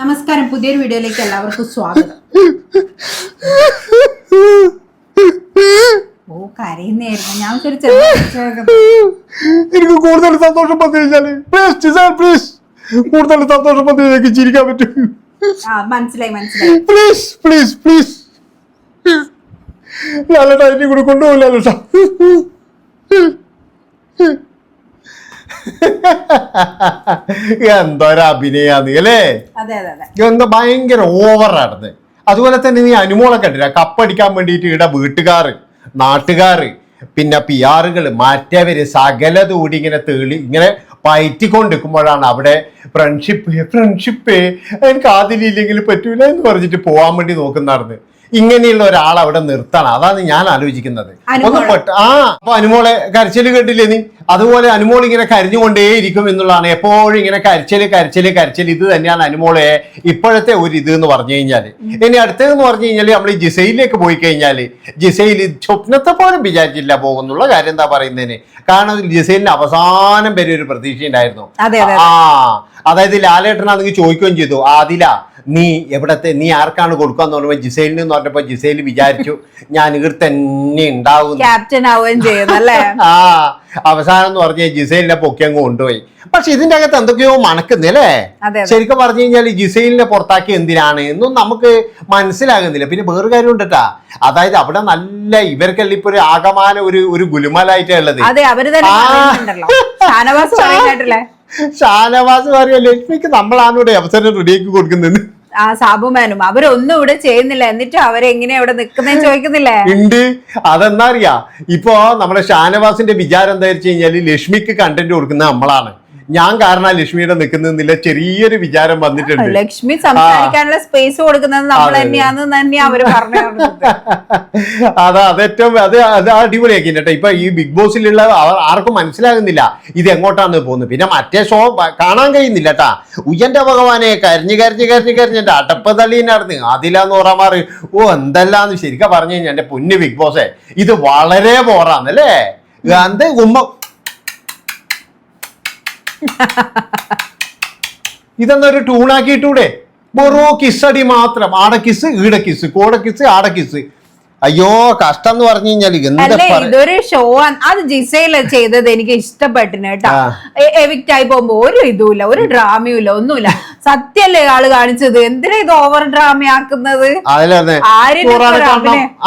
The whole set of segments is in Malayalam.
നമസ്കാരം പുതിയൊരു വീഡിയോയിലേക്ക് എല്ലാവർക്കും സ്വാഗതം. ഓ കരയുന്നായിരുന്നു ഞാൻ ഒരു ചെറിയ എനിക്ക് കൂടുതൽ സന്തോഷം കഴിഞ്ഞാൽ പ്ലീസ് ജിസാൻ പ്ലീസ് കൂടുതൽ സന്തോഷം കഴിഞ്ഞാൽ എനിക്ക് ചിരിക്കാൻ പറ്റും. ആ മനസ്സിലായി മനസ്സിലായി. പ്ലീസ് പ്ലീസ് പ്ലീസ് ലാലേട്ടാ എന്നെ കൂടെ കൊണ്ടുപോകില്ല ലാലേട്ടാ. എന്തൊരു അഭിനയാന്ന് അല്ലേ? എന്താ ഭയങ്കര ഓവറാണ് അതുപോലെ തന്നെ നീ അനുമോളെ കണ്ടില്ല? കപ്പടിക്കാൻ വേണ്ടിയിട്ട് ഇവിടെ വീട്ടുകാര് നാട്ടുകാര് പിന്നെ പി ആറുകൾ മറ്റവര് സകലത് കൂടി ഇങ്ങനെ തേളി ഇങ്ങനെ പയറ്റിക്കൊണ്ടിരിക്കുമ്പോഴാണ് അവിടെ ഫ്രണ്ട്ഷിപ്പ് ഫ്രണ്ട്ഷിപ്പ് എനിക്ക് ആദ്യം ഇല്ലെങ്കിൽ പറ്റൂല എന്ന് പറഞ്ഞിട്ട് പോവാൻ വേണ്ടി നോക്കുന്നാർന്ന് ഇങ്ങനെയുള്ള ഒരാൾ അവിടെ നിർത്തണം. അതാണ് ഞാൻ ആലോചിക്കുന്നത്. ഒന്ന് പെട്ട ആ അപ്പൊ അനുമോളെ കരച്ചൽ കേട്ടില്ലേ നീ? അതുപോലെ അനുമോൾ ഇങ്ങനെ കരഞ്ഞുകൊണ്ടേയിരിക്കും എന്നുള്ളതാണ്. എപ്പോഴും ഇങ്ങനെ കരച്ചൽ കരച്ചൽ കരച്ചൽ ഇത് തന്നെയാണ് അനുമോളെ ഇപ്പോഴത്തെ ഒരു ഇത് എന്ന് പറഞ്ഞു കഴിഞ്ഞാൽ. ഇനി അടുത്തതെന്ന് പറഞ്ഞു കഴിഞ്ഞാൽ നമ്മൾ ഈ ജിസൈലിലേക്ക് പോയി കഴിഞ്ഞാൽ ജിസൈൽ സ്വപ്നത്തെ പോലും വിചാരിച്ചില്ല പോകുന്നുള്ള കാര്യം എന്താ പറയുന്നതിന്? കാരണം ജിസൈലിന് അവസാനം വരെ ഒരു പ്രതീക്ഷ ഉണ്ടായിരുന്നു ആ അതായത് ലാലേട്ടനാണെങ്കിൽ ചോദിക്കുകയും ചെയ്തു. ആദില നീ എവിടത്തെ നീ ആർക്കാണ് കൊടുക്കാന്ന് പറയുമ്പോൾ ജിസൈലിന് എന്ന് പറഞ്ഞപ്പോ ജിസൈൽ വിചാരിച്ചു ഞാൻ ഇവർ തന്നെ ഉണ്ടാവും. ക്യാപ്റ്റൻ ആവുകയും ചെയ്യുന്നു അല്ലേ? ആ അവസാനം എന്ന് പറഞ്ഞ ജിസൈലിനെ പൊക്കി അങ്ങ് കൊണ്ടുപോയി. പക്ഷെ ഇതിന്റെ അകത്ത് എന്തൊക്കെയോ മണക്കുന്നില്ലേ ശരിക്കും പറഞ്ഞു കഴിഞ്ഞാൽ ജിസൈലിനെ പുറത്താക്കി എന്തിനാണ്? എന്നും നമുക്ക് മനസ്സിലാകുന്നില്ല. പിന്നെ വേറെ കാര്യം ഉണ്ടട്ടാ അതായത് അവിടെ നല്ല ഇവർക്കല്ല ഇപ്പൊ ഒരു ആകമാന ഒരു ഒരു ഗുലുമലായിട്ടാ ഉള്ളത്. അതെ അവർ തന്നെ ഷാനവാസ് ഷാനവാസ് ലക്ഷ്മിക്ക് നമ്മളാണ് ഇവിടെ അവസരം റെഡിയാക്കി കൊടുക്കുന്നത് ആ സാബുമാനും അവരൊന്നും ഇവിടെ ചെയ്യുന്നില്ല. എന്നിട്ട് അവരെങ്ങനെ ഇവിടെ നിൽക്കുന്നേ ചോദിക്കുന്നില്ലേ? ഉണ്ട്. അതെന്താ അറിയാ? ഇപ്പോ നമ്മുടെ ഷാനവാസിന്റെ വിചാരം എന്താ വെച്ച് കഴിഞ്ഞാൽ ലക്ഷ്മിക്ക് കണ്ടന്റ് കൊടുക്കുന്നത് നമ്മളാണ്. ഞാൻ കാരണം ലക്ഷ്മിയുടെ നിൽക്കുന്നില്ല ചെറിയൊരു വിചാരം വന്നിട്ടുണ്ട്. ലക്ഷ്മി സംസാരിക്കാനുള്ള സ്പേസ് കൊടുക്കുന്നത് നമ്മൾ തന്നെയാണെന്ന് തന്നെ അവർ പറഞ്ഞു അതാ അത് ഏറ്റവും അത് അത് അടിപൊളിയാക്കി കേട്ടോ. ഇപ്പൊ ഈ ബിഗ് ബോസിലുള്ള ആർക്കും മനസ്സിലാകുന്നില്ല ഇത് എങ്ങോട്ടാണ് പോകുന്നത്. പിന്നെ മറ്റേ ഷോ കാണാൻ കഴിയുന്നില്ല കേട്ടാ. ഉയ്യന്റെ ഭഗവാനെ കരിഞ്ഞു കരിഞ്ഞു കരിഞ്ഞു കരഞ്ഞ് എന്റെ അടപ്പ് നടന്ന് അതിലാന്ന് പറയാറ് ഓ എന്തെല്ലാന്ന് ശരിക്കും പറഞ്ഞു കഴിഞ്ഞാൽ എന്റെ പൊന്ന് ബിഗ് ബോസേ ഇത് വളരെ ബോറാന്നല്ലേ? എന്ത് ഉമ്മ ഇതെന്നൊരു ടൂണാക്കിയിട്ടൂടെ വെറോ കിസ്സടി മാത്രം. ആടെ കിസ് ഈടെ കിസ് കോടെ കിസ് ആടെ കിസ് അയ്യോ കഷ്ടം എന്ന് പറഞ്ഞു കഴിഞ്ഞാൽ ഇതൊരു ഷോ ആണ്. അത് ജിസയിൽ ചെയ്തത് എനിക്ക് ഇഷ്ടപ്പെട്ടിന് കേട്ടോ. എവിക്റ്റ് ആയി പോകുമ്പോ ഒരു ഇതുമില്ല ഒരു ഡ്രാമയുമില്ല ഒന്നുമില്ല. സത്യല്ലേ ആൾ കാണിച്ചത്? എന്തിനാ ഇത് ഓവർ ഡ്രാമ ആക്കുന്നത്.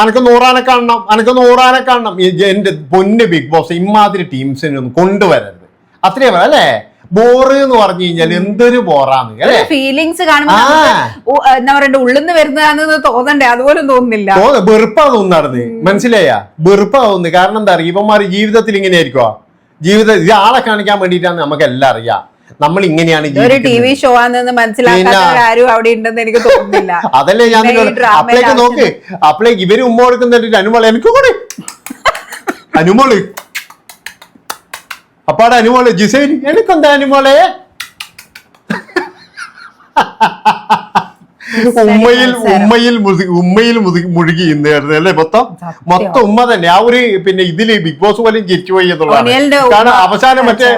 അനക്ക് നൂറാനെ കാണണം. അനക്ക് നൂറാനെ കാണണം. എന്റെ പൊന്ന് ബിഗ് ബോസ് ഇമാതിരി ടീംസിനെ ഒന്നും കൊണ്ടുവരരുത്. അത്രേ പറയാം അല്ലേ? ബോറ് എന്ന് പറഞ്ഞു കഴിഞ്ഞാൽ എന്തൊരു ബോറാന്ന് അല്ലേ? ഫീലിങ്സ് കാണുമ്പോ ആ. നമുക്ക് എന്താ പറയണ്ട ഉള്ളിന്ന് വരുന്നതാണെന്ന് തോന്നണ്ടേ? അതുപോലെ തോന്നുന്നില്ല. തോന്നുന്നു വെറുപ്പാ തോന്നുന്നു മനസ്സിലായ? വെറുപ്പാ തോന്നുന്നു കാരണം എന്താ അറിയാം? ഇവന്മാർ ജീവിതത്തിൽ ഇങ്ങനെ ആയിരിക്കുവാ ജീവിത ഇത് ആളെ കാണിക്കാൻ വേണ്ടിയിട്ടാണ് നമുക്ക് എല്ലാം അറിയാം നമ്മൾ ഇങ്ങനെയാണ് ഒരു ടി ജീവിക്കുന്നത് വി ഷോ ആണെന്ന് മനസ്സിലാക്കാത്തവരാരും അവിടെ ഉണ്ടെന്ന് എനിക്ക് തോന്നുന്നില്ല. അതല്ലേ ഞാൻ അപ്പളേക്ക് നോക്ക്. അപ്പളേക്ക് ഇവർ ഉമ്മ കൊടുക്കുന്നുണ്ട് അനുമോൾ എനിക്ക് കൂടെ. അനുമോൾ. അപ്പാടെ അനുമോളെ ജിസൈൻ എനിക്കെന്താ അനുമോളെ? ഉമ്മയിൽ ഉമ്മയിൽ ഉമ്മയിൽ മുഴുകി ഇന്നായിരുന്നു അല്ലേ മൊത്തം. മൊത്തം ഉമ്മ തന്നെ. ആ ഒരു പിന്നെ ഇതിൽ ബിഗ് ബോസ് പോലും ജയിച്ചു പോയി എന്നുള്ളതാണ്. കാരണം അവസാനം മറ്റേ.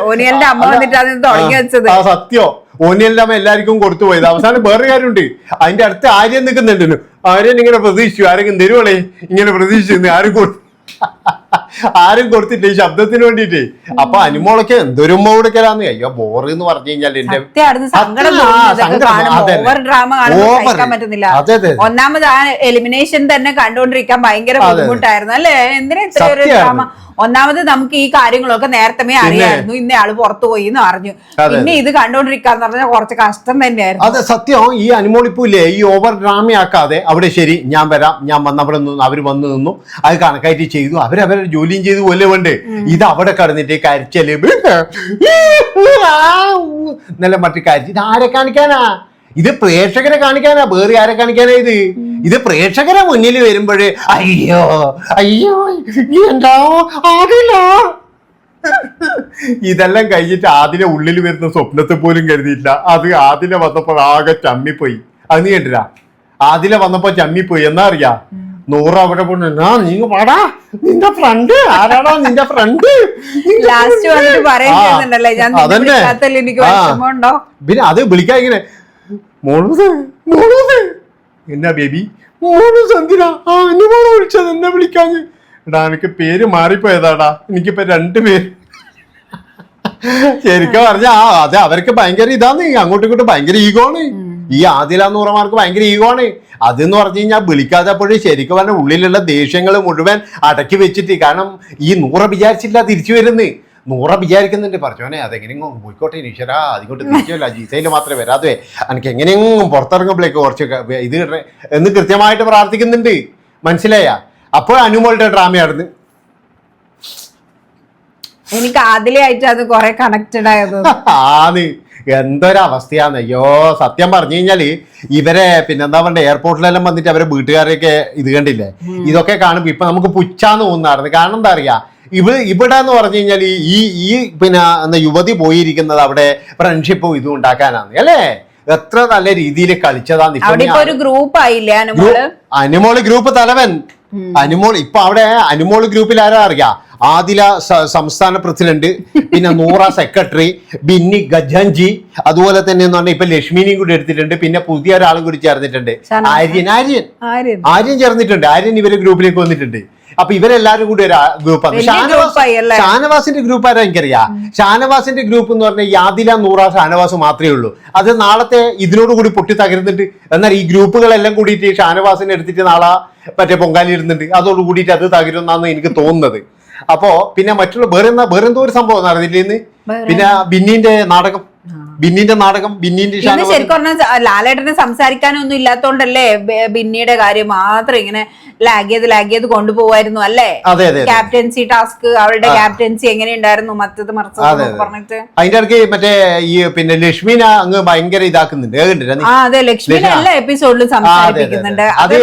ആ സത്യോ. ഓനിയലിന്റെ അമ്മ എല്ലാവർക്കും കൊടുത്തു പോയത്. അവസാനം വേറെ കാര്യമുണ്ട്. അതിന്റെ അടുത്ത് ആര്യൻ നിൽക്കുന്നുണ്ടല്ലോ. ആര്യൻ ഇങ്ങനെ പ്രതീക്ഷിച്ചു. ആരെങ്കിലും തരുവാളേ ഇങ്ങനെ പ്രതീക്ഷിച്ചു ആരും കൊടു- ആരും കൊടുത്തില്ല ഈ ശബ്ദത്തിന് വേണ്ടിട്ട് അപ്പൊ അനുമോളൊക്കെ എന്തൊരു ഉമ്മ കൊടുക്കലാന്ന് അയ്യോ ബോറ് എന്ന് പറഞ്ഞു കഴിഞ്ഞാൽ എന്റെ അതെ. ഒന്നാമത് ആ എലിമിനേഷൻ തന്നെ കണ്ടുകൊണ്ടിരിക്കാൻ ഭയങ്കര. ബുദ്ധിമുട്ടായിരുന്നു. അല്ലേ? എന്തിനാ ഇത്ര ഒരു ഡ്രാമ ഒന്നാമത് നമുക്ക് ഈ കാര്യങ്ങളൊക്കെ നേരത്തെ അറിയായിരുന്നു. ഇന്ന ആൾ പുറത്തു പോയി എന്ന് അറിഞ്ഞു പിന്നെ ഇത് കണ്ടോണ്ടിരിക്കാന്ന് പറഞ്ഞാൽ കുറച്ച് കഷ്ടം തന്നെയായിരുന്നു. അതെ സത്യം. ഈ അനുമോളിപ്പൂല്ലേ ഈ ഓവർ ഡ്രാമയാക്കാതെ അവിടെ ശരി ഞാൻ വരാം ഞാൻ വന്നവിടെ നിന്നു അവർ വന്നു നിന്നു. അത് കണക്കായിട്ട് ചെയ്തു. അവരവരുടെ ജോലിയും ചെയ്തു പോലെ വേണ്ട ഇത് അവിടെ കടന്നിട്ട് കരച്ചൽ. നല്ല മറ്റു കരിച്ച്. ഇത് ആരെ കാണിക്കാനാ? ഇത് പ്രേക്ഷകരെ കാണിക്കാനാ വേറെ ആരെ കാണിക്കാനാ ഇത്? ഇത് പ്രേക്ഷകരെ മുന്നിൽ വരുമ്പോഴേ അയ്യോ അയ്യോ എന്താ? ആകില്ല. ഇതെല്ലാം കഴിഞ്ഞിട്ട് ആദിലെ ഉള്ളിൽ വരുന്ന സ്വപ്നത്തെ പോലും കരുതിയില്ല അത് ആദിലെ വന്നപ്പോൾ ആകെ ചമ്മിപ്പോയി. അത് നീ കണ്ടില്ല? ആദിലെ വന്നപ്പോ ചമ്മിപ്പോയി. എന്നാ അറിയാ? നൂറ് അവിടെ പോണ. നീ പാടാ നിന്റെ ഫ്രണ്ട് ആരാടാ നിന്റെ ഫ്രണ്ട് ലാസ്റ്റ് വന്നിട്ട് പറയുന്നുണ്ടല്ലേ ഞാൻ. പിന്നെ അത് വിളിക്കാ ഇങ്ങനെ. മോളൂസ് മോളൂസ് എന്നാ ബേബി? മോളു സന്ധ്യ ആ അനുമോളെ വിളിച്ചത് എന്നെ വിളിക്കാഞ്ഞ്. എടാ എനിക്ക് പേര് മാറിപ്പോയതാടാ. എനിക്കിപ്പോ രണ്ട് പേര്. ശരിക്കും പറഞ്ഞ ആ അതെ അവർക്ക് ഭയങ്കര ഇതാന്ന്. അങ്ങോട്ടും ഇങ്ങോട്ടും ഭയങ്കര ഈഗോ ആണ് ഈ ആദില നൂറമാർക്ക് ഭയങ്കര ഈഗോ ആണ് അതെന്ന് പറഞ്ഞു കഴിഞ്ഞാൽ വിളിക്കാത്തപ്പോഴും ശരിക്കും പറഞ്ഞ ഉള്ളിലുള്ള ദേഷ്യങ്ങൾ മുഴുവൻ അടക്കി വെച്ചിട്ട് കാരണം ഈ നൂറ വിചാരിച്ചില്ല തിരിച്ചു വരുന്നത് നൂറ വിചാരിക്കുന്നുണ്ട്. പറഞ്ഞോനെ അതെങ്ങനെയെങ്കിലും പോയിക്കോട്ടെ ഈശ്വര അതിങ്ങോട്ട് തിരിച്ചല്ല ജീസയിൽ മാത്രമേ വരാതെ എനിക്ക് എങ്ങനെയെങ്കിലും പുറത്തിറങ്ങുമ്പോഴേക്ക് കുറച്ച് ഇത് എന്ന് കൃത്യമായിട്ട് പ്രാർത്ഥിക്കുന്നുണ്ട്. മനസ്സിലായ? അപ്പോൾ അനുമോളുടെ ഡ്രാമയായിരുന്നു. എനിക്ക് ആദിലായിട്ട് അത് കുറെ കണക്റ്റഡ് ആയത്. ആന്ന്. എന്തൊരവസ്ഥയാന്ന്. അയ്യോ സത്യം പറഞ്ഞു കഴിഞ്ഞാൽ ഇവരെ പിന്നെന്താ പറയുക എയർപോർട്ടിലെല്ലാം വന്നിട്ട് അവരെ വീട്ടുകാരെയൊക്കെ ഇത് കണ്ടില്ലേ? ഇതൊക്കെ കാണുമ്പോ ഇപ്പൊ നമുക്ക് പുച്ഛാന്ന് തോന്നാറുണ്ട്. കാരണം എന്താ അറിയാ ഇവ ഇവിടെ എന്ന് പറഞ്ഞു കഴിഞ്ഞാൽ ഈ ഈ പിന്നെ എന്താ യുവതി പോയിരിക്കുന്നത് അവിടെ ഫ്രണ്ട്ഷിപ്പും ഇതും ഉണ്ടാക്കാനാണ്. അല്ലേ? എത്ര നല്ല രീതിയിൽ കളിച്ചതാ ഗ്രൂപ്പ് ആയില്ലേ അനുമോൾ? ഗ്രൂപ്പ് തലവൻ. അനുമോൾ ഇപ്പൊ അവിടെ അനുമോൾ ഗ്രൂപ്പിൽ ആരാ അറിയാ? ആദില സംസ്ഥാന പ്രസിഡന്റ് പിന്നെ നൂറ സെക്രട്ടറി ബിന്നി ഗജാൻജി അതുപോലെ തന്നെ എന്ന് പറഞ്ഞാൽ ഇപ്പൊ ലക്ഷ്മിനെയും കൂടി എടുത്തിട്ടുണ്ട്. പിന്നെ പുതിയ ഒരാളും കൂടി ചേർന്നിട്ടുണ്ട്. ആര്യൻ ആര്യൻ. ആര്യൻ. ചേർന്നിട്ടുണ്ട്. ആര്യൻ ഇവർ ഗ്രൂപ്പിലേക്ക് വന്നിട്ടുണ്ട്. അപ്പൊ ഇവരെല്ലാരും കൂടി ഒരു ഗ്രൂപ്പാണ് ഷാനവാസ്? ഷാനവാസിന്റെ ഗ്രൂപ്പ് ആരാ എനിക്കറിയാം. ഷാനവാസിന്റെ ഗ്രൂപ്പ് എന്ന് പറഞ്ഞാൽ യാദില നൂറ ഷാനവാസ് മാത്രമേ ഉള്ളൂ. അത് നാളത്തെ ഇതിനോട് കൂടി പൊട്ടി തകരുന്നുണ്ട്. എന്നാൽ ഈ ഗ്രൂപ്പുകളെല്ലാം കൂടിയിട്ട് ഷാനവാസിനെ എടുത്തിട്ട് നാളെ മറ്റേ പൊങ്കാലി ഇടുന്നുണ്ട് അതോട് കൂടിയിട്ട് അത് തകരുന്നാന്ന് എനിക്ക് തോന്നുന്നത്. അപ്പോ പിന്നെ മറ്റുള്ള വേറെന്താ വേറെന്തോ ഒരു സംഭവം നടന്നില്ലേന്ന് പിന്നെ ബിന്നിന്റെ നാടകം. ബിന്നിന്റെ നാടകം ബിന്നിന്റെ ശരിക്കും പറഞ്ഞാൽ ലാലേട്ടന് സംസാരിക്കാനൊന്നും ഇല്ലാത്തോണ്ടല്ലേ ബിന്നിയുടെ കാര്യം മാത്രം ഇങ്ങനെ ലാഗ് ചെയ്ത് ലാഗ് ചെയ്ത് കൊണ്ടുപോവായിരുന്നു അല്ലേ. ക്യാപ്റ്റൻസി ടാസ്ക് അവരുടെ ക്യാപ്റ്റൻസി എങ്ങനെയുണ്ടായിരുന്നു? മറ്റത് മറിച്ചത്. പറഞ്ഞിട്ട്. അതിന്റെ ഇടയ്ക്ക് മറ്റേ ഈ പിന്നെ ലക്ഷ്മിന അങ്ങ് ഭയങ്കര ഇതാക്കുന്നുണ്ട്? ആ അതെ ലക്ഷ്മിന ലക്ഷ്മി- എല്ലാ എപ്പിസോഡിലും സംസാരിക്കുന്നുണ്ട് അത്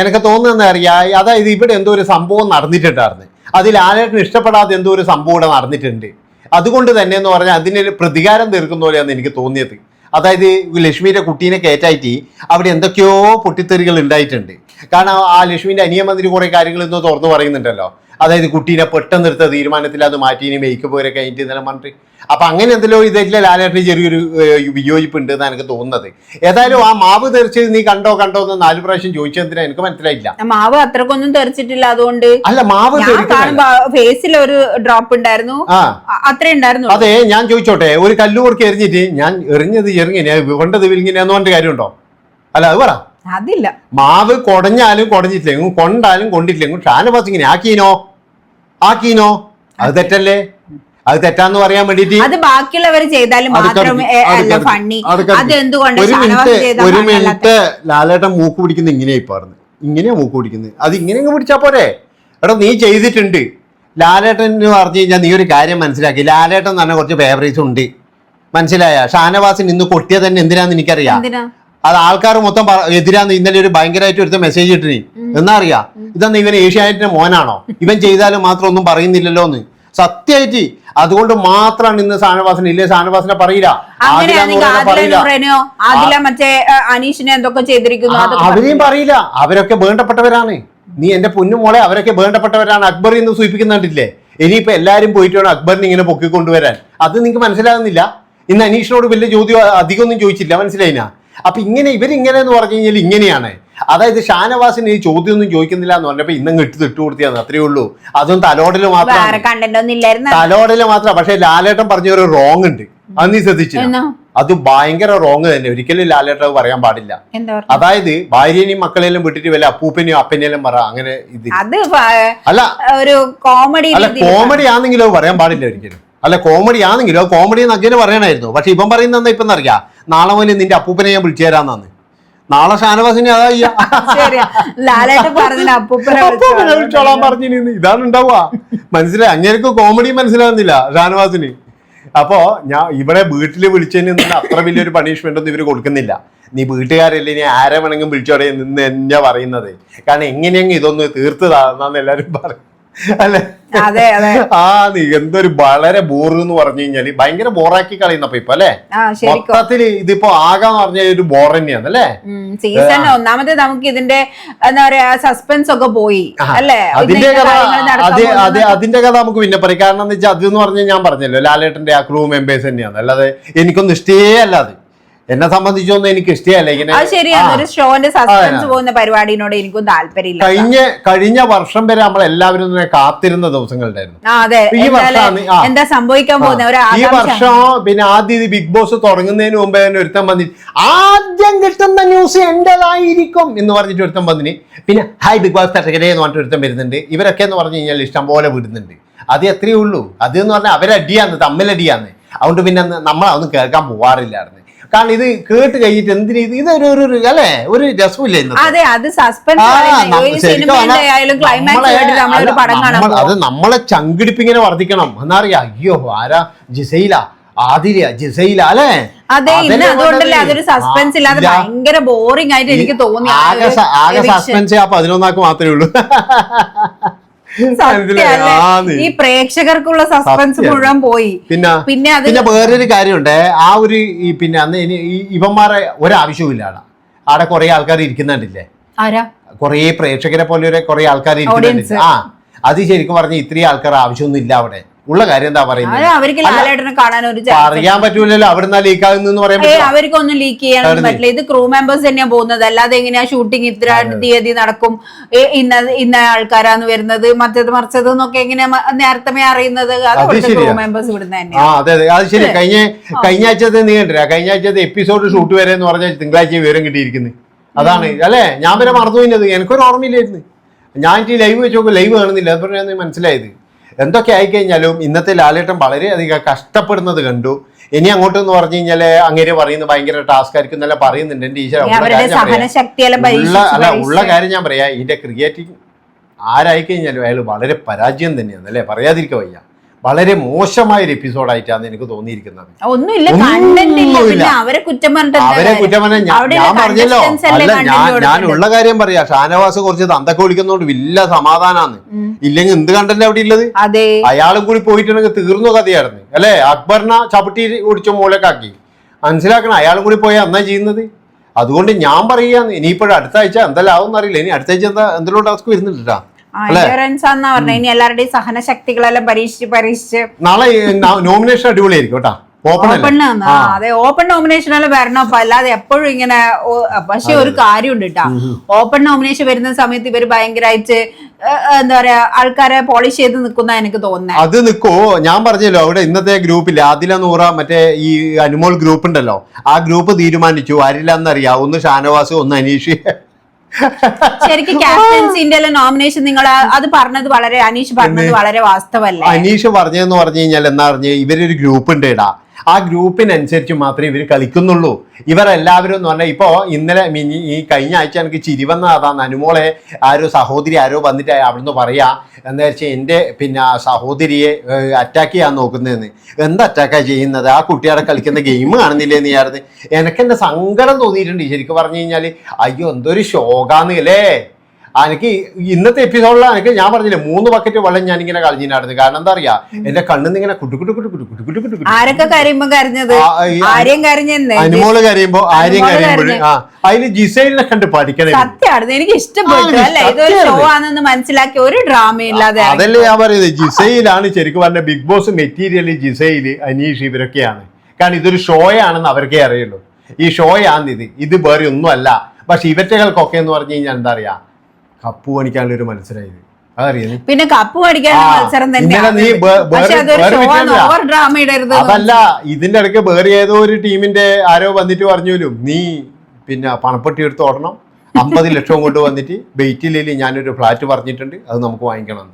എനിക്ക് തോന്നുന്ന അറിയാ അതായത് ഇവിടെ എന്തോ ഒരു സംഭവം നടന്നിട്ടുണ്ടായിരുന്നു. അതിൽ ആലേട്ടന് ഇഷ്ടപ്പെടാതെ എന്തോ ഒരു സംഭവം ഇവിടെ നടന്നിട്ടുണ്ട്. അതുകൊണ്ട് തന്നെ എന്ന് പറഞ്ഞാൽ അതിന് പ്രതികാരം തീർക്കുന്ന പോലെയാണ് എനിക്ക് തോന്നിയത്. അതായത് ലക്ഷ്മിയുടെ കുട്ടീനെ കയറ്റായിട്ട് അവിടെ എന്തൊക്കെയോ പൊട്ടിത്തെറികൾ ഉണ്ടായിട്ടുണ്ട്. കാരണം ആ ലക്ഷ്മിന്റെ അനിയമന്ത്രി കുറെ കാര്യങ്ങൾ ഇന്ന് തുറന്നു പറയുന്നുണ്ടല്ലോ. അതായത് കുട്ടീനെ പെട്ടെന്ന് എടുത്ത തീരുമാനത്തിൽ അത് മാറ്റി ഇനി മേക്കപ്പ് വരെ കഴിഞ്ഞിട്ട് ഇന്നലെ മന്ത്രി അപ്പൊ അങ്ങനെ എന്തെല്ലോ ഇതായിട്ടില്ല ലാലേട്ടന് ചെറിയൊരു വിയോജിപ്പ് ഉണ്ട് എന്നാണ് എനിക്ക് തോന്നുന്നത്. ഏതായാലും ആ മാവ് തെറിച്ചത് നീ കണ്ടോ കണ്ടോ എന്ന് നാല് പ്രാവശ്യം ചോദിച്ചതിനാ എനിക്ക് മനസ്സിലായില്ല. മാവ് അത്രക്കൊന്നും തെറിച്ചിട്ടില്ല അതുകൊണ്ട് അല്ല മാവ് ഫേസിൽ ഒരു ഡ്രോപ്പ് ഉണ്ടായിരുന്നു. അത്രേ ഉണ്ടായിരുന്നു അതെ ഞാൻ ചോദിച്ചോട്ടെ ഒരു കല്ലുകൊടുക്ക് എറിഞ്ഞിട്ട് ഞാൻ എറിഞ്ഞത് ചെറുങ്ങനെ കൊണ്ടത് വിളിങ്ങിനെന്ന് പറഞ്ഞ കാര്യമുണ്ടോ? അല്ല അത് പറ. അതില്ല. മാവ് കൊടഞ്ഞാലും കൊടഞ്ഞിട്ടില്ലെങ്കിൽ കൊണ്ടാലും കൊണ്ടിട്ടില്ലെങ്കിൽ ഷാനവാസ് ഇങ്ങനെ ആക്കീനോ? ആക്കീനോ? അത് തെറ്റല്ലേ? അത് തെറ്റാന്ന് പറയാൻ വേണ്ടിട്ട് അത് ബാക്കിയുള്ളവർ ചെയ്താലും ഫണ്ണി അത് എന്തുകൊണ്ട് ഒരു മിനിറ്റ് ഒരു മിനിറ്റ്. ലാലേട്ടൻ മൂക്ക് പിടിക്കുന്നത് ഇങ്ങനെയായി പറഞ്ഞു ഇങ്ങനെയാ മൂക്ക് പിടിക്കുന്നത്. അത് ഇങ്ങനെ പിടിച്ചാ പോരെ? എടാ നീ ചെയ്തിട്ടുണ്ട്. ലാലേട്ടൻ എന്ന് പറഞ്ഞു കഴിഞ്ഞാൽ നീ ഒരു കാര്യം മനസ്സിലാക്കി. ലാലേട്ടൻ തന്നെ കുറച്ച് ഫേവറേറ്റ്സ് ഉണ്ട്. മനസ്സിലായ? ഷാനവാസിന് ഇന്ന് കൊട്ടിയ തന്നെ എന്തിനാന്ന് എനിക്കറിയാം. അത് ആൾക്കാർ മൊത്തം എതിരാന്ന് ഇന്നലെ ഒരു ഭയങ്കരമായിട്ട് ഒരു മെസ്സേജ് ഇട്ടിനി. എന്നാ അറിയാ? ഇതെന്ന് ഇവൻ ഏഷ്യാനെറ്റിന്റെ മോനാണോ? ഇവൻ ചെയ്താലും മാത്രം ഒന്നും പറയുന്നില്ലല്ലോ എന്ന് സത്യമായിട്ട് അതുകൊണ്ട് മാത്രമാണ് ഇന്ന് ഷാനവാസിന് ഇല്ലേ ഷാനവാസിനെ പറയില്ല. മറ്റേ അനീഷിനെ എന്തൊക്കെ ചെയ്തിരിക്കുന്നു? അവരെയും പറയില്ല. അവരൊക്കെ വേണ്ടപ്പെട്ടവരാണ്. നീ എന്റെ പൊന്നുമോളെ അവരൊക്കെ വേണ്ടപ്പെട്ടവരാണ്. അക്ബർ എന്ന് സൂചിപ്പിക്കുന്നുണ്ടില്ലേ ഇനിയിപ്പോ എല്ലാരും പോയിട്ട് വേണം അക്ബറിനെ ഇങ്ങനെ പൊക്കിക്കൊണ്ടുവരാൻ. അത് നിങ്ങക്ക് മനസ്സിലാകുന്നില്ല. ഇന്ന് അനീഷിനോട് വലിയ ചോദ്യം അധികം ഒന്നും ചോദിച്ചില്ല മനസ്സിലായിനാ? അപ്പൊ ഇങ്ങനെ ഇവരിങ്ങനെ എന്ന് പറഞ്ഞു കഴിഞ്ഞാൽ ഇങ്ങനെയാണ്. അതായത് ഷാനവാസിന് ഈ ചോദ്യം ഒന്നും ചോദിക്കുന്നില്ല എന്ന് പറഞ്ഞപ്പോ ഇന്നങ്ങ് ഇട്ട് ഇട്ട് കൊടുത്തിയാണ് അത്രേ ഉള്ളൂ. അതും തലോടൽ മാത്രം തലോടൽ മാത്രം. പക്ഷെ ലാലേട്ടൻ പറഞ്ഞ ഒരു റോങ് ഉണ്ട്. അത് നീ ശ്രദ്ധിച്ചു അത് ഭയങ്കര റോങ് തന്നെ. ഒരിക്കലും ലാലേട്ടൻ പറയാൻ പാടില്ല. അതായത് ഭാര്യനെയും മക്കളെല്ലാം വിട്ടിട്ട് വല്ല അപ്പൂപ്പനെയും അപ്പനെല്ലാം പറ അങ്ങനെ ഇത്. അല്ല. ഒരു കോമഡി അല്ല കോമഡി ആണെങ്കിലും പറയാൻ പാടില്ല ഒരിക്കലും. അല്ല കോമഡി ആണെങ്കിലും അത് കോമഡി എന്ന് അങ്ങനെ പറയണമായിരുന്നു പക്ഷെ ഇപ്പം പറയുന്ന ഇപ്പം അറിയാം നാളെ മുതൽ നിന്റെ അപ്പൂപ്പനെ ഞാൻ വിളിച്ചു തരാന്നാന്ന്. നാളെ ഷാനവാസിനെ അതാ അപ്പൂപ്പനെ വിളിച്ചോളാൻ പറഞ്ഞു ഇതാണ് ഉണ്ടാവുക. മനസ്സിലായി? അങ്ങനെയൊക്കെ കോമഡി മനസ്സിലാകുന്നില്ല ഷാനവാസിന്. അപ്പോ ഞാൻ ഇവിടെ വീട്ടിൽ വിളിച്ചതിന് നിന്ന് അത്ര വലിയൊരു പണിഷ്മെന്റ് ഒന്നും ഇവർ കൊടുക്കുന്നില്ല. നീ വീട്ടുകാരല്ലേ നീ ആരെ വേണമെങ്കിലും വിളിച്ചോടെ നിന്ന് എന്നാ പറയുന്നത്. കാരണം എങ്ങനെയെങ്കിലും ഇതൊന്ന് തീർത്തതാണെന്നാണ് എല്ലാവരും പറയും അല്ലെ? അതെ അതെ. ആ നീ എന്തൊരു വളരെ ബോർ എന്ന് പറഞ്ഞു കഴിഞ്ഞാൽ ഭയങ്കര ബോറാക്കി കളയുന്നപ്പോ ഇപ്പൊ അല്ലെ? മൊത്തത്തിൽ ഇതിപ്പോ ആകാന്ന് പറഞ്ഞ ഒരു ബോർ തന്നെയാണ് അല്ലെ? സീസൺ ഒന്നാമത് നമുക്ക് ഇതിന്റെ എന്താ പറയാ സസ്പെൻസ് ഒക്കെ പോയി അല്ലേ? അതിന്റെ കഥ അതെ അതിന്റെ കഥ നമുക്ക് പിന്നെ പറയും. കാരണം എന്താ വെച്ചാൽ അതെന്ന് പറഞ്ഞാൽ ഞാൻ പറഞ്ഞല്ലോ ലാലേട്ടന്റെ ആ ക്രൂ മെമ്പേഴ്സ് തന്നെയാണ്. അല്ലാതെ എനിക്കൊന്നും ഇഷ്ടേ അല്ലാതെ എന്നെ സംബന്ധിച്ചൊന്നും എനിക്ക് ഇഷ്ടമല്ല ഇങ്ങനെ ഷോന്റെ സസ്പെൻസ് ആ. പോകുന്ന പരിപാടിനോട് എനിക്കും താല്പര്യമില്ല കഴിഞ്ഞ കഴിഞ്ഞ വർഷം വരെ നമ്മൾ എല്ലാവരും കാത്തിരുന്ന ദിവസങ്ങളുണ്ടായിരുന്നു. ഈ വർഷം എന്താ സംഭവിക്കാൻ പോകുന്ന ഈ വർഷം പിന്നെ ആദ്യം ബിഗ് ബോസ് തുടങ്ങുന്നതിന് മുമ്പേ തന്നെ ഒരുത്തൻ വന്നിട്ട് ആദ്യം കിട്ടുന്ന ന്യൂസ് എന്റേതായിരിക്കും എന്ന് പറഞ്ഞിട്ട് ഒരുത്തൻ വന്നിന് പിന്നെ ഹൈ ബിഗ് ബോസ് തട്ടകരേ എന്ന് പറഞ്ഞിട്ട് ഒരുത്തൻ വരുന്നുണ്ട്. ഇവരൊക്കെ എന്ന് പറഞ്ഞു കഴിഞ്ഞാൽ ഇഷ്ടം പോലെ വിടുന്നുണ്ട്. അത് എത്രയേ ഉള്ളൂ. അത് എന്ന് പറഞ്ഞാൽ അവരടിയാന്ന് തമ്മിലടിയാന്ന്. അതുകൊണ്ട് പിന്നെ നമ്മൾ അതൊന്നും കേൾക്കാൻ പോവാറില്ലായിരുന്നു. കാരണം ഇത് കേട്ട് കഴിഞ്ഞിട്ട് എന്ത് ഇത് ഇത് ഒരു ഒരു അല്ലേ? ഒരു രസമില്ല അതെ അത് സസ്പെൻസ് അത് നമ്മളെ ചങ്കിടിപ്പിങ്ങനെ വർദ്ധിക്കണം. എന്നറിയാ അയ്യോ ആരാ? ജിസൈല ആതിര ജിസൈല അല്ലേ? അതെ ഇന്ന് അതുകൊണ്ടല്ലേ അതൊരു സസ്പെൻസ് ഇല്ലാതെ ഭയങ്കര ബോറിംഗ് ആയിട്ട് എനിക്ക് തോന്നി ആകെ സസ്പെൻസ് ആ പതിനൊന്നാക്ക് മാത്രമേ ഉള്ളൂ. ഈ പ്രേക്ഷകർക്കുള്ള സസ്പെൻസ് മുഴുവൻ പോയി. പിന്നെ പിന്നെ പിന്നെ വേറൊരു കാര്യമുണ്ട്. ആ ഒരു ഈ പിന്നെ അന്ന് ഇവന്മാരെ ഒരാവശ്യവും ആടെ ആടെ കുറെ ആൾക്കാർ ഇരിക്കുന്നുണ്ടില്ലേ? ആരാ? കുറേ പ്രേക്ഷകരെ പോലെ കുറെ ആൾക്കാർ ഇരിക്കുന്നുണ്ട് ആ അത് ശരിക്കും പറഞ്ഞ ഇത്രയും ആൾക്കാർ ആവശ്യമൊന്നും ഇല്ല അവിടെ. ഉള്ള കാര്യം എന്താ പറയുന്നത്? അവർക്ക് ലാലേട്ടനെ കാണാൻ ഒരു പറയാൻ അറിയാൻ പറ്റൂലല്ലോ അവിടുന്ന് ലീക്ക് ആകുന്നു പറയാൻ അവർക്കൊന്നും ലീക്ക് ആയിരുന്നു. പറ്റില്ല. ഇത് ക്രൂ മെമ്പേഴ്സ് തന്നെയാണ് പോകുന്നത്. അല്ലാതെ എങ്ങനെയാ ഷൂട്ടിംഗ് ഇത്ര തീയതി നടക്കും? ഇന്ന ഇന്ന ആൾക്കാരാണ് വരുന്നത്? മറ്റത് മറിച്ചത് എന്നൊക്കെ എങ്ങനെയാ നേരത്തെ അറിയുന്നത്? ക്രൂ ശരിയാ. മെമ്പേഴ്സ് ഇവിടുന്ന് ആ അതെ അതെ. അത് ശരി കഴിഞ്ഞ കഴിഞ്ഞ ആഴ്ചത്തെ നീ കണ്ടില്ല? കഴിഞ്ഞ ആഴ്ചത്തെ എപ്പിസോഡ് ഷൂട്ട് വരെ എന്ന് പറഞ്ഞാൽ തിങ്കളാഴ്ച വിവരം കിട്ടിയിരിക്കുന്നത് അതാണ്. അല്ലേ? ഞാൻ പിന്നെ മറന്നു പോയിന്നത് എനിക്കൊരു ഓർമ്മയില്ലായിരുന്നു. ഞാൻ ലൈവ് വെച്ച് ലൈവ് കാണുന്നില്ല. അത് പറഞ്ഞാൽ മനസ്സിലായത്. എന്തൊക്കെ ആയിക്കഴിഞ്ഞാലും ഇന്നത്തെ ലാലേട്ടൻ വളരെയധികം കഷ്ടപ്പെടുന്നത് കണ്ടു. ഇനി അങ്ങോട്ട് എന്ന് പറഞ്ഞു കഴിഞ്ഞാൽ അങ്ങേര് പറയുന്നത് ഭയങ്കര ടാസ്ക് ആയിരിക്കും എന്നല്ല പറയുന്നുണ്ട്. എന്റെ ഈശ്വര ഉള്ള അല്ല ഉള്ള കാര്യം ഞാൻ പറയാം. ഇതിന്റെ ക്രിയേറ്റിംഗ് ആരായിക്കഴിഞ്ഞാലും അയാൾ വളരെ പരാജയം തന്നെയാണ് അല്ലേ? പറയാതിരിക്കുക വയ്യ. വളരെ മോശമായ ഒരു എപ്പിസോഡായിട്ടാണ് എനിക്ക് തോന്നിയിരിക്കുന്നത്. അവരെ കുറ്റം പറഞ്ഞാൽ ഞാൻ പറഞ്ഞല്ലോ. അല്ല ഞാൻ ഞാൻ ഉള്ള കാര്യം പറയാ. ഷാനവാസ് കുറച്ച് തന്തൊക്കെ വിളിക്കുന്നതുകൊണ്ട് വലിയ സമാധാനാണ് ഇല്ലെങ്കിൽ എന്ത് കണ്ടന്റ് അവിടെ ഉള്ളത്? അയാളും കൂടി പോയിട്ടുണ്ടെങ്കിൽ തീർന്നു കഥയായിരുന്നു. അല്ലെ? അക്ബറിനെ ചവിട്ടി ഓടിച്ച മൂലക്കാക്കി മനസ്സിലാക്കണം അയാളും കൂടി പോയാൽ എന്നാ ചെയ്യുന്നത്? അതുകൊണ്ട് ഞാൻ പറയുകയാണ്. ഇനിയിപ്പോഴും അടുത്ത ആഴ്ച എന്തെല്ലാം ആവും അറിയില്ല. ഇനി അടുത്ത ആഴ്ച എന്താ എന്തെല്ലാം ടാസ്ക് വരുന്നുണ്ടാ endurance ആന്നാ പറഞ്ഞ. ഇനി എല്ലാവരുടെയും സഹനശക്തികളെല്ലാം പരീക്ഷിച്ച് പരീക്ഷിച്ച്. നാളെ നോമിനേഷൻ അടിപൊളിയായിരിക്കും കേട്ടോ. ഓപ്പൺ. അതെ ഓപ്പൺ നോമിനേഷനെല്ലാം വരണം? അപ്പൊ അല്ലാതെ എപ്പോഴും ഇങ്ങനെ പക്ഷെ ഒരു കാര്യമുണ്ട് കേട്ടാ. ഓപ്പൺ നോമിനേഷൻ വരുന്ന സമയത്ത് ഇവർ ഭയങ്കരമായിട്ട് എന്താ പറയാ ആൾക്കാരെ പോളിഷ് ചെയ്ത് നിൽക്കുന്ന എനിക്ക് തോന്നുന്നത് അത് നിക്കോ. ഞാൻ പറഞ്ഞല്ലോ അവിടെ ഇന്നത്തെ ഗ്രൂപ്പിൽ ആദില നൂറ മറ്റേ ഈ അനുമോൾ ഗ്രൂപ്പ് ഉണ്ടല്ലോ. ആ ഗ്രൂപ്പ് തീരുമാനിച്ചു. ആരില്ലാന്നറിയാം. ഒന്ന് ഷാനവാസ് ഒന്ന് അനീഷ്. ശരിക്കും ക്യാപ്റ്റൻസിന്റെ നോമിനേഷൻ നിങ്ങൾ അത് പറഞ്ഞത് വളരെ അനീഷ് പറഞ്ഞത് വളരെ വാസ്തവല്ലേ? അനീഷ് പറഞ്ഞതെന്ന് പറഞ്ഞു കഴിഞ്ഞാൽ എന്താ പറഞ്ഞ ഇവരൊരു ഗ്രൂപ്പ് ഉണ്ട് ഇടാ ആ ഗ്രൂപ്പിനനുസരിച്ച് മാത്രമേ ഇവർ കളിക്കുന്നുള്ളൂ. ഇവരെല്ലാവരും എന്ന് പറഞ്ഞാൽ ഇപ്പോൾ ഇന്നലെ മിനി ഈ കഴിഞ്ഞ ആഴ്ച എനിക്ക് ചിരി വന്ന അതാണ്. അനുമോളെ ആരോ സഹോദരി ആരോ വന്നിട്ട് അവിടുന്ന് പറയാ എന്താ വെച്ചാൽ എന്റെ പിന്നെ സഹോദരിയെ അറ്റാക്ക് ചെയ്യാൻ നോക്കുന്നതെന്ന്. എന്ത് അറ്റാക്കാ ചെയ്യുന്നത്? ആ കുട്ടികളെ കളിക്കുന്ന ഗെയിം കാണുന്നില്ലേ എന്ന് ആയിരുന്നു എനിക്ക് എന്റെ സങ്കടം തോന്നിയിട്ടുണ്ട്. ശരിക്കും പറഞ്ഞു കഴിഞ്ഞാൽ അയ്യോ എന്തൊരു ശോകാന്ന് അല്ലേ? എനിക്ക് ഇന്നത്തെ എപ്പിസോഡിൽ എനിക്ക് ഞാൻ പറഞ്ഞില്ലേ മൂന്ന് ബക്കറ്റ് വെള്ളം ഞാൻ ഇങ്ങനെ കളഞ്ഞിട്ടുണ്ടായിരുന്നു. കാരണം എന്താ പറയാ എന്റെ കണ്ണിന്ന് ഇങ്ങനെ കുട്ടു കുട്ടു കുട്ടു കുട്ടു കുട്ടു കുട്ടു കുട്ടു കരയുമ്പോ കരഞ്ഞത്? ആര്യം കരയുമ്പോൾ അതിന് ജിസൈലിനെ കണ്ട് പഠിക്കണേ. എനിക്ക് ഇഷ്ടപ്പെട്ടു. ഇതൊരു ഷോ മനസ്സിലാക്കി ഒരു ഡ്രാമ ഇല്ലാതെ അതല്ലേ ഞാൻ പറയുന്നത്. ജിസൈലാണ് ശരിക്കും പറഞ്ഞ Bigg Boss material Jiselle Aneesh ഇവരൊക്കെയാണ്. കാരണം ഇതൊരു ഷോയാണെന്ന് അവർക്കേ അറിയുള്ളൂ. ഈ ഷോയാണ് ഇത്. ഇത് വേറെ ഒന്നുമല്ല. പക്ഷെ ഇവറ്റകൾക്കൊക്കെ എന്ന് പറഞ്ഞു കഴിഞ്ഞാൽ എന്താ പറയാ കപ്പ് പണിക്കാനുള്ള ഒരു മത്സരം ഇത് അതറിയാം പിന്നെ കപ്പ് മേടിക്കാനുള്ള മത്സരം തന്നെയാണ് അതല്ല ഇതിന്റെ ഇടയ്ക്ക് വേറെ ഏതോ ഒരു ടീമിന്റെ ആരോ വന്നിട്ട് പറഞ്ഞോലും നീ പിന്നെ പണപ്പെട്ടി എടുത്ത് ഓടണം. അമ്പത് ലക്ഷം കൊണ്ട് വന്നിട്ട് ബെയ്റ്റിലേക്ക് ഞാനൊരു ഫ്ലാറ്റ് പറഞ്ഞിട്ടുണ്ട് അത് നമുക്ക് വാങ്ങിക്കണം.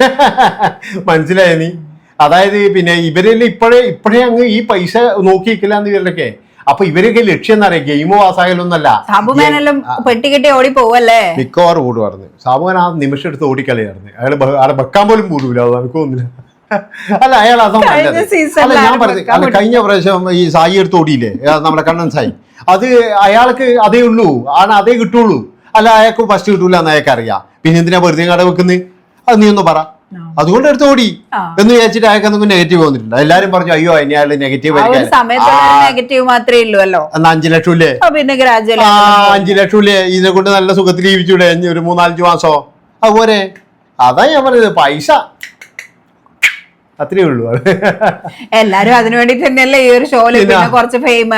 മനസ്സിലായ നീ? അതായത് പിന്നെ ഇവരെല്ലാം ഇപ്പോഴേ ഇപ്പോഴേ അങ്ങ് ഈ പൈസ നോക്കിയിരിക്കില്ല എന്ന് ഇവരുടെയൊക്കെ. അപ്പൊ ഇവരൊക്കെ ലക്ഷ്യം എന്താ പറയാം ഗെയിമോ പാസ്സായാലൊന്നല്ല സാബുമേനെല്ലാം പെട്ടി കെട്ടി ഓടി പോവല്ലേ മിക്കവാറും ഓടുവായിരുന്നു. സാബുവൻ ആ നിമിഷം എടുത്ത് ഓടിക്കളിയായിരുന്നു. അയാൾ വെക്കാൻ പോലും കൂടൂല അത് എനിക്ക് അല്ല അയാൾ season അല്ല ഞാൻ പറഞ്ഞു അല്ല കഴിഞ്ഞ പ്രാവശ്യം ഈ സായി എടുത്ത് ഓടിയില്ലേ? നമ്മുടെ കണ്ണൻ സായി. അത് അയാൾക്ക് അതേ ഉള്ളൂ. ആണ് അതേ കിട്ടുള്ളൂ. അല്ല അയാൾക്ക് ഫസ്റ്റ് കിട്ടൂല എന്ന് അയാൾക്ക് അറിയാം. പിന്നെ എന്തിനാ വെറുതെ കട വെക്കുന്നത്? അത് നീ ഒന്ന് പറ. അതുകൊണ്ട് എടുത്ത് ഓടി. എന്ന് വിചാരിച്ചിട്ട് അയാൾക്ക് എന്തെങ്കിലും നെഗറ്റീവ് വന്നിട്ടുണ്ട് എല്ലാരും പറഞ്ഞു അയ്യോ ഇനി അയാൾ നെഗറ്റീവ് നെഗറ്റീവ് മാത്രമേ ഉള്ളൂ എന്നാ അഞ്ചു ലക്ഷം ഇല്ലേ? പിന്നെ ആ അഞ്ചു ലക്ഷം ഇല്ലേ? ഇതിനെ കൊണ്ട് നല്ല സുഖത്തിൽ ജീവിച്ചൂടെ? ഒരു മൂന്നാലഞ്ചു മാസോ? അതുപോലെ അതാ ഞാൻ പറഞ്ഞത് പൈസ. അത്രേ ഉള്ളൂ. എല്ലാരും അതിനു വേണ്ടി തന്നെയല്ലേ ഈ ഒരു ഷോയിൽ പിന്നെ. കുറച്ച് ഫേമ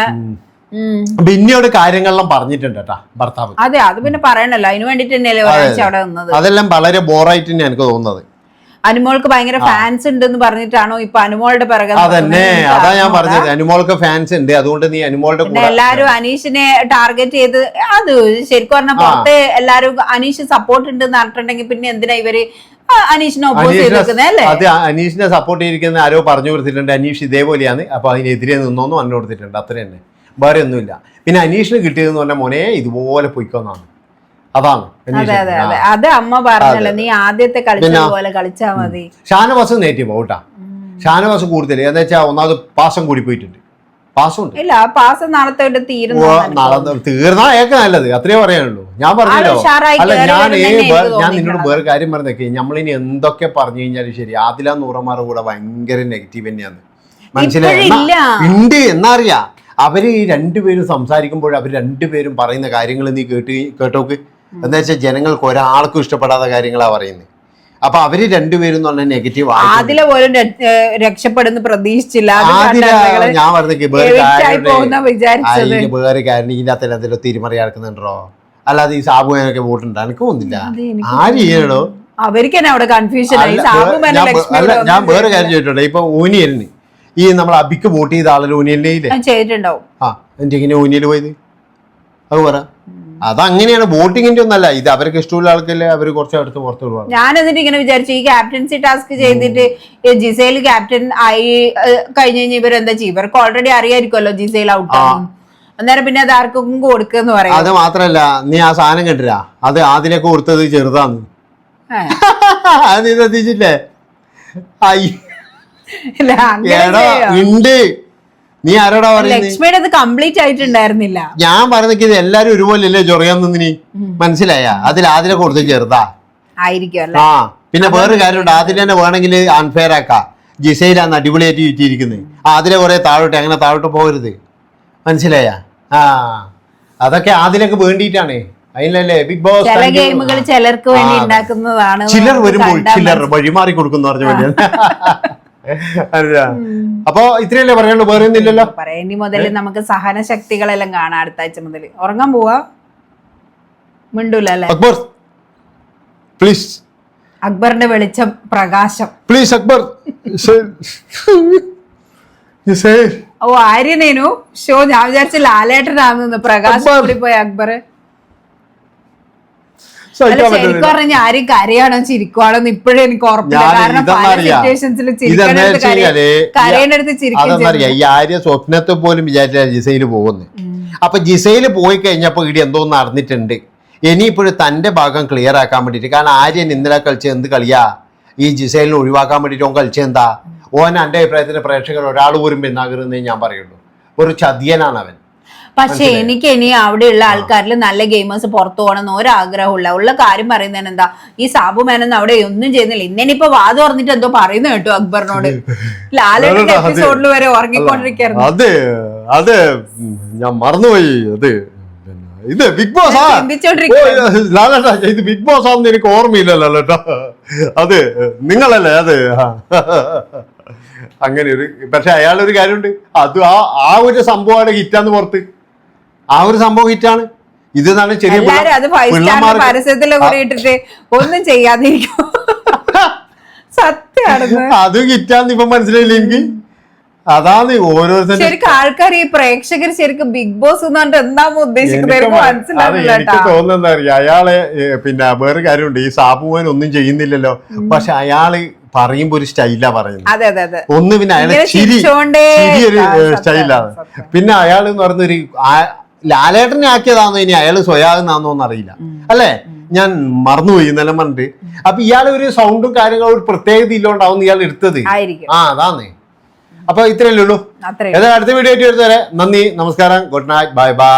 പിന്നെയോട് ബിന്നിയോട് കാര്യങ്ങളെല്ലാം പറഞ്ഞിട്ടുണ്ട് കേട്ടാ ഭർത്താവ്. അതെ അത് പിന്നെ പറയണല്ലോ. അതിന് വേണ്ടിട്ട് തന്നെയല്ലേ ഒരാഴ്ച അവിടെ നിന്നത്. അതെല്ലാം വളരെ ബോറായിട്ട് തന്നെ എനിക്ക് തോന്നുന്നത്. അനുമോൾക്ക് ഭയങ്കര ഫാൻസ് ഉണ്ടെന്ന് പറഞ്ഞിട്ടാണോ ഇപ്പൊ അനുമോളുടെ പിറകെ അതന്നെ. അതാ ഞാൻ. പറഞ്ഞത്. അനുമോൾക്ക് ഫാൻസ് ഉണ്ട്. അതുകൊണ്ട് നീ അനുമോളുടെ കൂടെ എല്ലാരും അനീഷിനെ ടാർഗറ്റ് ചെയ്ത് അത് ശരിക്കും പറഞ്ഞ പുറത്ത് എല്ലാരും അനീഷ് സപ്പോർട്ട് ഉണ്ട് എന്ന് പറഞ്ഞിട്ടുണ്ടെങ്കിൽ പിന്നെ എന്തിനാ ഇവർ നിൽക്കുന്നത് അനീഷിനെ സപ്പോർട്ട് ചെയ്തിരിക്കുന്ന ആരോ പറഞ്ഞു കൊടുത്തിട്ടുണ്ട്. അനീഷ് ഇതേപോലെയാണ്. അപ്പൊ അതിനെതിരെ നിന്നോന്ന് പറഞ്ഞു കൊടുത്തിട്ടുണ്ട്. അത്ര തന്നെ. വേറെ ഒന്നുമില്ല. പിന്നെ അനീഷിന് കിട്ടിയതെന്ന് പറഞ്ഞാൽ മോനെ ഇതുപോലെ പൊയ്ക്കോന്നാണ് അതാണ് അതെ. അതെ അതെ. അത് അമ്മ പറഞ്ഞല്ലോ നീ ആദ്യത്തെ കളിച്ചതുപോലെ കളിച്ചാ മതി. ഷാനവാസ് നേറ്റി പോട്ടാ ഷാനവാസ് കൂടുതൽ എന്താ വെച്ചാൽ ഒന്നാമത് പാസം കൂടി പോയിട്ടുണ്ട്. പാസം ഉണ്ട് ഇല്ല പാസ് നാളത്തെ നാളെ തീർന്നാ ഏക്ക നല്ലത്. അത്രേ പറയാനുള്ളൂ. ഞാൻ പറഞ്ഞല്ലോ. അല്ല ഞാൻ ഞാൻ നിന്നോട് വേറെ കാര്യം പറഞ്ഞേക്കെ. നമ്മളിനി എന്തൊക്കെ പറഞ്ഞു കഴിഞ്ഞാലും ശരി ആദില നൂറമാരുടെ കൂടെ ഭയങ്കര നെഗറ്റീവ് തന്നെയാണ്. മനസ്സിലായി. ഉണ്ട് എന്നറിയാ. അവർ ഈ രണ്ടുപേരും സംസാരിക്കുമ്പോൾ അവർ രണ്ടുപേരും പറയുന്ന കാര്യങ്ങൾ നീ കേട്ട് കേട്ടോക്ക്. എന്താ വെച്ചാൽ ജനങ്ങൾക്ക് ഒരാൾക്കും ഇഷ്ടപ്പെടാത്ത കാര്യങ്ങളാ പറയുന്നത് അപ്പൊ അവർ രണ്ടുപേരും എന്ന് പറഞ്ഞാൽ നെഗറ്റീവ് ആദില പോലും രക്ഷപ്പെടുന്ന പ്രതീക്ഷിച്ചില്ല. ഞാൻ പറഞ്ഞു വേറെ കാര്യം ഇതിന്റെ അത്ര എന്തെങ്കിലും തിരിമറി നടക്കുന്നുണ്ടോ അല്ലാതെ ഈ സാബുവിനൊക്കെ വോട്ടുണ്ട് എനിക്ക് തോന്നുന്നില്ല. അത് ആര് ചെയ്യണോ അവർക്ക് തന്നെ അവിടെ കൺഫ്യൂഷൻ ആയി. ഞാൻ വേറെ കാര്യം ചോദിച്ചോട്ടെ ഇപ്പൊ ഊനിയലിന്. ഈ നമ്മൾ അബിക്ക് വോട്ട് ചെയ്ത ആളൊരു ഊനിയലിനെ ചെയ്തിട്ടുണ്ടാവും. ആ എന്റെ ഇങ്ങനെ ഊനിയൽ പോയത്? അത് പറ. അതങ്ങനെയാണ് വോട്ടിങ്ങിന്റെ ഒന്നല്ല. ഇത് അവർക്ക് ഇഷ്ടമുള്ള ആൾക്കല്ലേ അവർ കുറച്ച് അടുത്ത് പുറത്ത് വിടുവാണ് ഞാൻ എന്നിട്ട് ഇങ്ങനെ വിചാരിച്ചു ഈ ക്യാപ്റ്റൻസി ടാസ്ക് ചെയ്തിട്ട് ഈ ജിസേൽ ക്യാപ്റ്റൻ ആയി കഴിഞ്ഞു കഴിഞ്ഞ് ഇവർ ഇവരെന്താ ചെയ്യും? ഇവർക്ക് ഓൾറെഡി അറിയായിരിക്കുമല്ലോ ജിസേൽ ഔട്ട് അന്നേരം പിന്നെ അത് ആർക്കും കൊടുക്കെന്ന് പറയാം. അത് മാത്രല്ല നീ ആ സാധനം കണ്ടില്ല അത് ആദ്യമൊക്കെ കൊടുത്തത് ചെറുതാന്ന്. അത് നീ ശ്രദ്ധിച്ചില്ലേ അയ്യ. ഉണ്ട് നീ ആരോടാ പറയുന്നത് ലക്ഷ്മിയുടെ അത് കംപ്ലീറ്റ് ആയിട്ടുണ്ടായിരുന്നില്ല. ഞാൻ പറയുന്നത് ഇത് എല്ലാരും ഒരുപോലെയല്ലേ ചൊറിയാന്ന് നീ മനസ്സിലായ? അതിൽ ആദ്യം കൊടുത്ത് ചെറുതാ. ആയിരിക്കും ആ പിന്നെ വേറൊരു കാര്യമുണ്ട്. ആദ്യം തന്നെ വേണമെങ്കിൽ അൺഫെയർ ആക്കാം. ജിസയിലാണ് അടിപൊളിയായിട്ട് ചുറ്റിയിരിക്കുന്നത് ആ അതിലെ കുറെ താഴോട്ട് അങ്ങനെ താഴോട്ട് പോകരുത്. മനസ്സിലായ? ആ അതൊക്കെ ആദ്യമൊക്കെ വേണ്ടിയിട്ടാണ്. അതിനല്ലേ ബിഗ് ബോസ് ചില ഗെയിമുകൾ ചിലർക്ക് വേണ്ടി ഉണ്ടാക്കുന്നതാണ് ചിലർ വരുമ്പോൾ ചിലർ വഴിമാറി കൊടുക്കുന്ന പറഞ്ഞു അപ്പൊ ഇത്രയല്ലേ പറയാനുള്ളൂ? വേറെ ഒന്നുമില്ലല്ലോ പറയാം ഇനി മുതൽ നമുക്ക് സഹന ശക്തികളെല്ലാം കാണാം അടുത്ത ആഴ്ച മുതൽ ഉറങ്ങാൻ പോവാ? മിണ്ടൂല അല്ലെ അക്ബർ പ്ലീസ് അക്ബറിന്റെ വെളിച്ചം പ്രകാശം. പ്ലീസ് അക്ബർ. ഓ ആര്യനേനു ഷോ ഞാൻ വിചാരിച്ച ലാലേട്ടനാണെന്ന് പ്രകാശം പോയി അക്ബർ ശരിക്കും പറ്റുന്നില്ല പറഞ്ഞ ആരും കരയാണോ ചിരിക്കുവാണോ എന്ന് ഇപ്പോഴും എനിക്ക് ഉറപ്പില്ല. കാരണം പല സിറ്റുവേഷൻസിൽ ചിരിക്കും ഈ ആര്യ സ്വപ്നത്തെ പോലും വിചാരിച്ച ജിസയിൽ പോകുന്നു. അപ്പൊ ജിസയിൽ പോയി കഴിഞ്ഞപ്പോ ഇടി എന്തോ നടന്നിട്ടുണ്ട്. ഇനിയിപ്പോഴും തന്റെ ഭാഗം ക്ലിയർ ആക്കാൻ വേണ്ടിയിട്ട് കാരണം ആര്യൻ ഇന്നലെ കളിച്ച എന്ത് കളിയാ? ഈ ജിസൈലിനെ ഒഴിവാക്കാൻ വേണ്ടിയിട്ട് ഓൻ കളിച്ച എന്താ? ഓൻ എന്റെ അഭിപ്രായത്തിന് പ്രേക്ഷകർ ഒരാൾ പോലും പിന്നാകരുന്നേ ഞാൻ പറയുള്ളൂ. ഒരു ചതിയനാണ് അവൻ പക്ഷെ എനിക്ക് ഇനി അവിടെയുള്ള ആൾക്കാരിൽ നല്ല ഗെയിമേഴ്സ് പുറത്തു പോകണമെന്ന് ഒരാഗ്രഹമില്ല ഉള്ള കാര്യം പറയുന്നതിന് എന്താ ഈ സാബു മേനൊന്നും അവിടെ ഒന്നും ചെയ്യുന്നില്ല. ഇന്നിനിപ്പോ വാത് പറഞ്ഞിട്ട് എന്തോ പറയുന്ന കേട്ടോ അക്ബറിനോട്. ലാലേട്ടന്റെ എപ്പിസോഡിൽ വരെ ഉറങ്ങിക്കൊണ്ടിരിക്കുന്നു അതെ അതെ. ഞാൻ മറന്നുപോയി. അതെ. ഇത് ബിഗ് ബോസ് ആ. ലാലേട്ടാ ഇത് ബിഗ് ബോസ് ആണെന്ന് എനിക്ക് ഓർമ്മയില്ല ലാലേട്ടാ. അത് നിങ്ങളല്ലേ? അത്. അങ്ങനെ ഒരു പക്ഷെ അയാളൊരു കാര്യമുണ്ട്. അത് ആ ആ ഒരു സംഭവമാണ് ഹിറ്റാന്ന് പുറത്ത്. ആ ഒരു സംഭവം ഹിറ്റാണ് ഇത് എന്നാണ് ചെറിയ എല്ലാരും അത് ഫൈവ് സ്റ്റാറിന്റെ പരസ്യത്തിലെ കൂടെ ഇട്ടിട്ട് ഒന്നും ചെയ്യാതിരിക്കും. സത്യമാണ് അത് ഹിറ്റാന്ന് ഇപ്പൊ മനസ്സിലായില്ല എനിക്ക്? അതാണ് ഓരോരുത്തരുടെ ശരിക്കും ആൾക്കാർ ഈ പ്രേക്ഷകർ ശരിക്കും ബിഗ് ബോസ് എന്ന് പറഞ്ഞിട്ട് എന്താ ഉദ്ദേശിക്കുന്നത് എനിക്ക് തോന്നുന്നത് അറിയാം? അയാളെ പിന്നെ വേറെ കാര്യമുണ്ട്. ഈ സാബുവൻ ഒന്നും ചെയ്യുന്നില്ലല്ലോ. പക്ഷെ അയാൾ പറയുമ്പോ ഒരു സ്റ്റൈലാ പറയുന്നത്. അതെ അതെ അതെ. ഒന്ന് പിന്നെ അയാളെ ചിരി ചിരി ഒരു സ്റ്റൈലാണ് പിന്നെ അയാൾ എന്ന് പറഞ്ഞൊരു ലാലേട്ടനെ ആക്കിയതാണോ ഇനി അയാൾ സ്വയാകുന്നാന്നോ അറിയില്ല. അല്ലേ? ഞാൻ മറന്നുപോയി ഇന്നലെ പറഞ്ഞിട്ട്. അപ്പൊ ഇയാൾ ഒരു സൗണ്ടും കാര്യങ്ങളും ഒരു പ്രത്യേകത ഇല്ലോണ്ടാവും ഇയാൾ എടുത്തത്. ആ അതാന്ന്. അപ്പൊ ഇത്രയല്ലേ ഉള്ളൂ. ഏതായാലും അടുത്ത വീഡിയോ ആയിട്ട് വരുന്നവരെ നന്ദി നമസ്കാരം. Good night bye bye